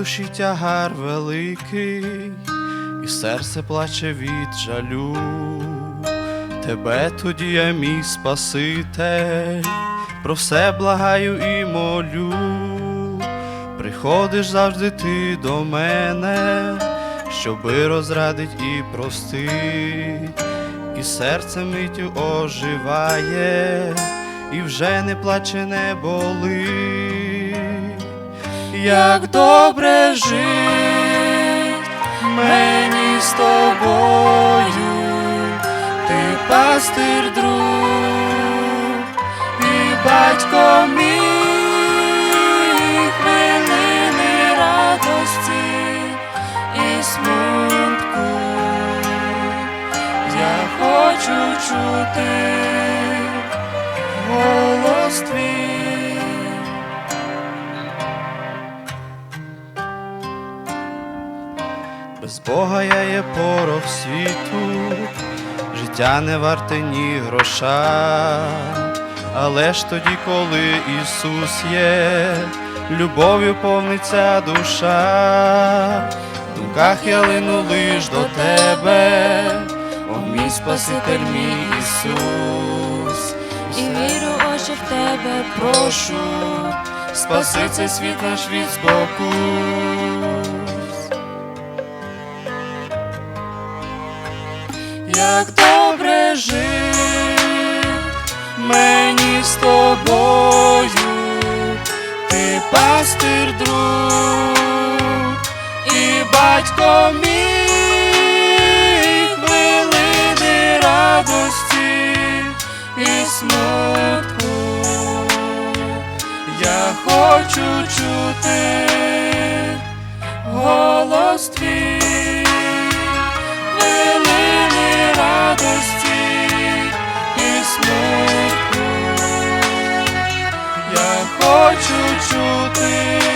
душі тягар великий, і серце плаче від жалю. Тебе тоді я мій Спаситель, про все благаю і молю. Приходиш завжди ти до мене, щоби розрадить і простить, і серце миттю оживає, і вже не плаче, не болить. Як добре жить мені з тобою, ти пастир друг і батько мій хвилини радості і смутку. Я хочу чути Без Бога я є порох світу, життя не варте ні гроша, але ж тоді, коли Ісус є, любов'ю повниться душа, в думках я лину лиш до тебе, о мій Спаситель, мій Ісус, І віру, Отче, в тебе прошу, спаси цей світ наш від спокус. Як добре жить мені з тобою, ти пастир друг і батько мій хвилини радості і смутку. Я хочу чути голос твій, радості і смутку. Я хочу чути